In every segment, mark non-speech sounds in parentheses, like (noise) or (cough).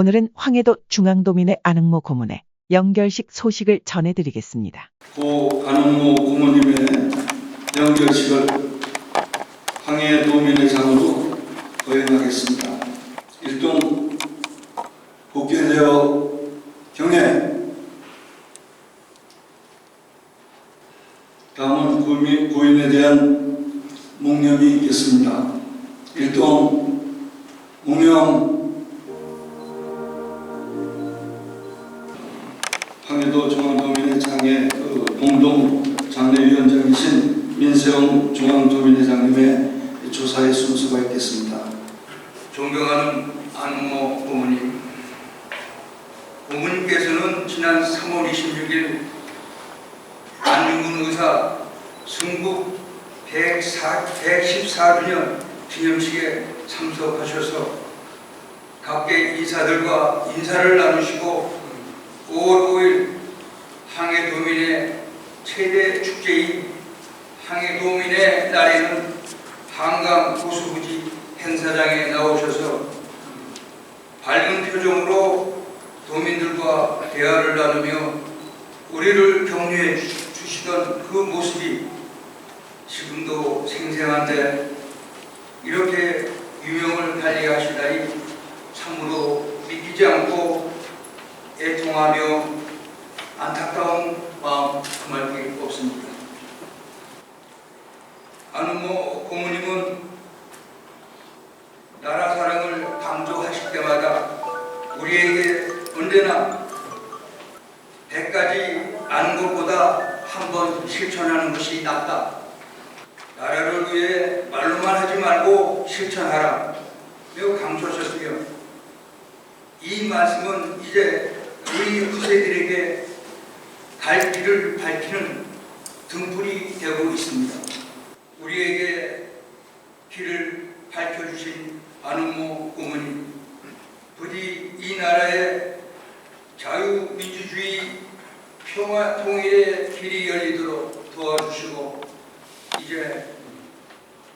오늘은 황해도 중앙도민의 안흥모 고문의 연결식 소식을 전해드리겠습니다. 고 안흥모 고모님의 연결식을 황해도민회장으로 거행하겠습니다. 일동 복귀되어 경례 다음은 고민, 고인에 대한 묵념이 있겠습니다. 일동 묵념 고모님께서는 지난 3월 26일 안윤근 의사 승국 104, 114주년 기념식에 참석하셔서 각계 인사들과 인사를 나누시고 5월 5일 항해 도민의 최대 축제인 항해 도민의 날에는 한강 고수부지 행사장에 나오셔서 밝은 표정으로 도민들과 대화를 나누며 우리를 격려해 주- 주시던 그 모습이 지금도 생생한데 이렇게 유명을 달리하시다니 참으로 믿기지 않고 애통하며 안타까운 마음 금할 게 없습니다. 안은모 고모님은 나라 사랑을 강조하실 때마다 우리에게 언제나 백가지 아는 것보다 한 번 실천하는 것이 낫다. 나라를 위해 말로만 하지 말고 실천하라. 매우 강조하셨으며 이 말씀은 이제 우리 후세들에게 갈 길을 밝히는 등불이 되고 있습니다. 우리에게 길을 밝혀주신 안은모 고모님, 부디 이 나라의 자유민주주의 평화 통일의 길이 열리도록 도와주시고 이제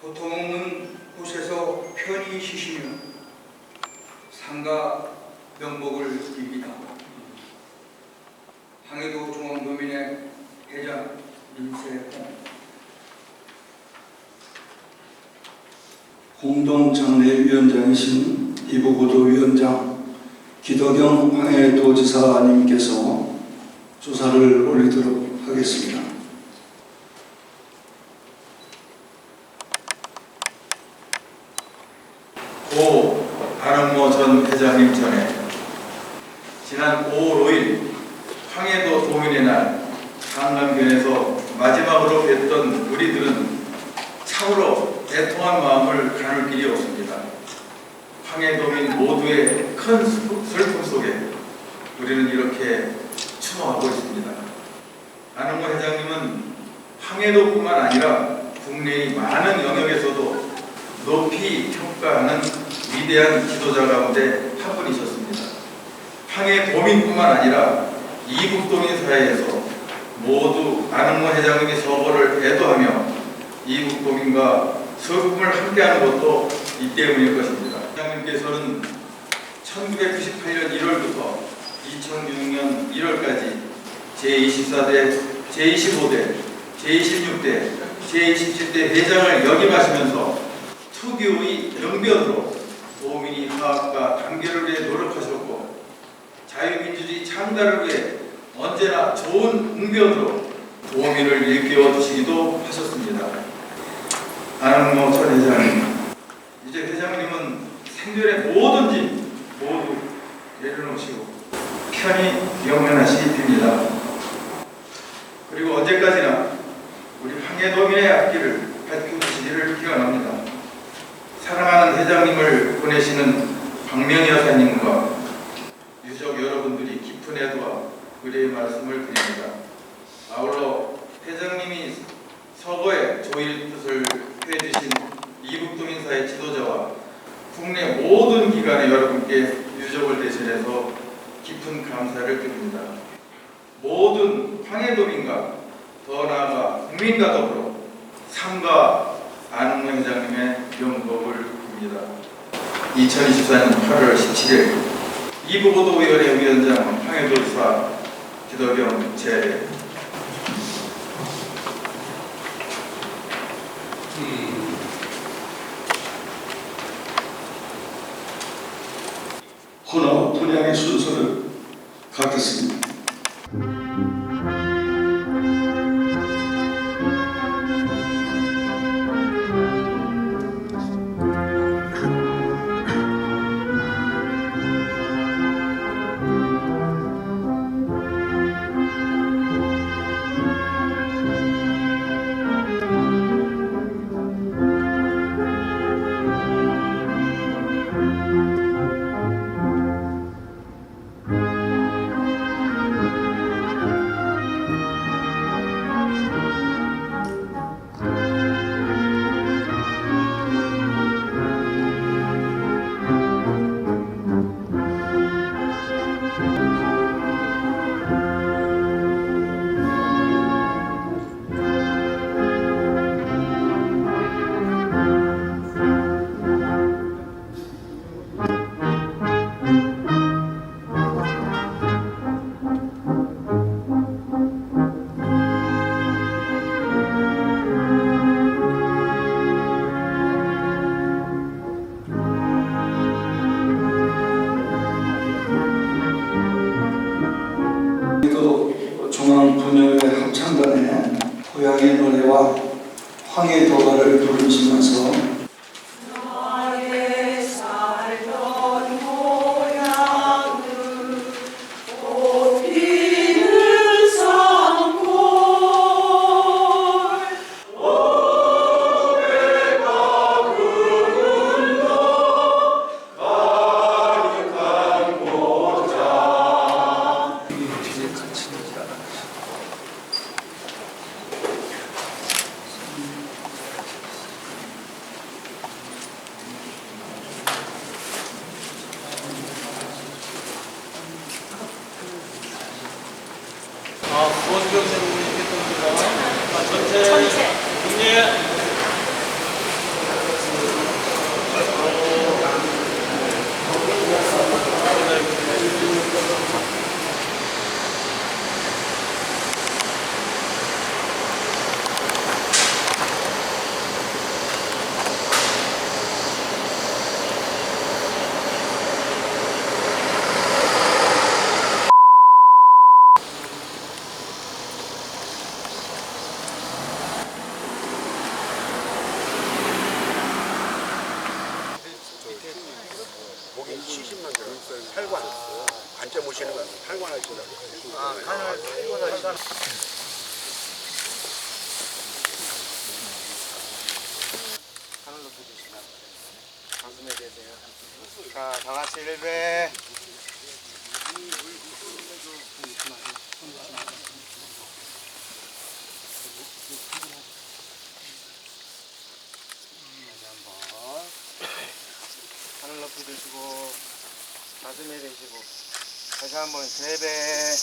고통 없는 곳에서 편히 쉬시며 상가 명복을 빕니다. 항해도 중앙도민회 회장 민세홍 공동 장례위원장이신 이보고도 위원장 기도경 황해도지사님께서 조사를 올리도록 하겠습니다. 고 안흥모 전 회장님 전에 지난 5월 5일 황해도 도민의 날 강남변에서 마지막으로 뵀던 우리들은 참으로 애통한 마음을 가눌 길이 없습니다. 황해도민 모두의 큰 슬픔 속에 우리는 이렇게 추모하고 있습니다. 안흥모 회장님은 황해도뿐만 아니라 국내의 많은 영역에서도 높이 평가하는 위대한 지도자 가운데 한 분이셨습니다. 황해 도민뿐만 아니라 이국 도민 사회에서 모두 안흥모 회장님의 서거를 애도하며 이국 도민과 서금을 함께하는 것도 이 때문일 것입니다. 회장님께서는 1998년 1월부터 2006년 1월까지 제24대, 제25대, 제26대, 제27대 회장을 역임하시면서 투교의 영변으로 도민이 화합과 단결을 위해 노력하셨고 자유민주주의 창달을 위해 언제나 좋은 응변으로 도민을 일깨워 주시기도 하셨습니다. 안흥모 전 회장님, 생전의 모든 짐 모두 내려놓으시고 편히 영면하시 빕니다. 그리고 언제까지나 우리 황해도민의 앞길을 밝혀주시기를 기원합니다. 사랑하는 회장님을 보내시는 박명희 여사님과 유족 여러분들이 깊은 애도와 의뢰의 말씀을 드립니다. 아울러 회장님이 서거에 조일 뜻을 해주신 이북도민사의 지도자와 국내 모든 기관의 여러분께 유족을 대신해서 깊은 감사를 드립니다. 모든 황해도민과 더 나아가 국민과 더불어 상가 안흥모 회장님의 명복을 빕니다. 2024년 8월 17일 이부고도위원회 위원장 황해도지사 기덕영 제 헌어 분양의 순서를 갖겠습니다. 창단의 고향의 노래와 황해 도가를 부르시면서 아, 선생님께 던지다. 아, 전체. 전체. 국내. 거기 70만 원, 8관. 관제 모시는 거 8관 하시라고. 아, 8관 하시라. 하늘 높이 주시다. 가슴에 대세요. 자, 다 같이 일배. 하늘 높이 드시고 가슴에 대시고 다시 한번 세배.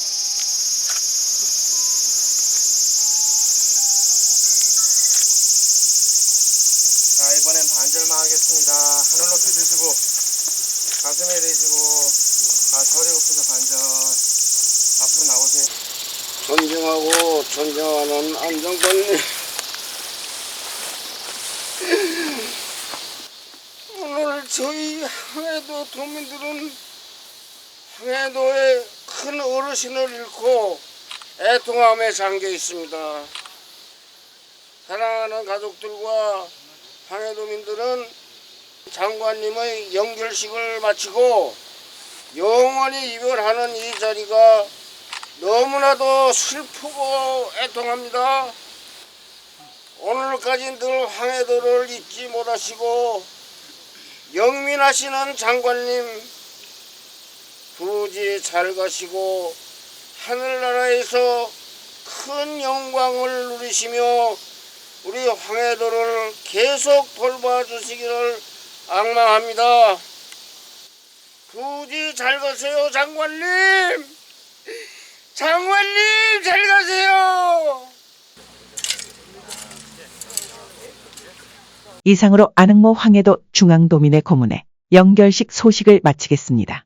자 이번엔 반절만 하겠습니다. 하늘 높이 드시고 가슴에 대시고 아 저리 높여서 반절. 앞으로 나오세요. 존경하고 존경하는 안정권님. (laughs) 오늘 저희 항해도 도민들은 항해도의 큰 어르신을 잃고 애통함에 잠겨 있습니다. 사랑하는 가족들과 항해도민들은 장관님의 연결식을 마치고 영원히 이별하는 이 자리가 너무나도 슬프고 애통합니다. 오늘까지 늘 황해도를 잊지 못하시고 영민하시는 장관님 부지 잘 가시고 하늘나라에서 큰 영광을 누리시며 우리 황해도를 계속 돌봐 주시기를 악망합니다. 부지 잘 가세요 장관님. 장관님 잘 가세요. 이상으로 안흥모 황해도 중앙도민의 고문에 연결식 소식을 마치겠습니다.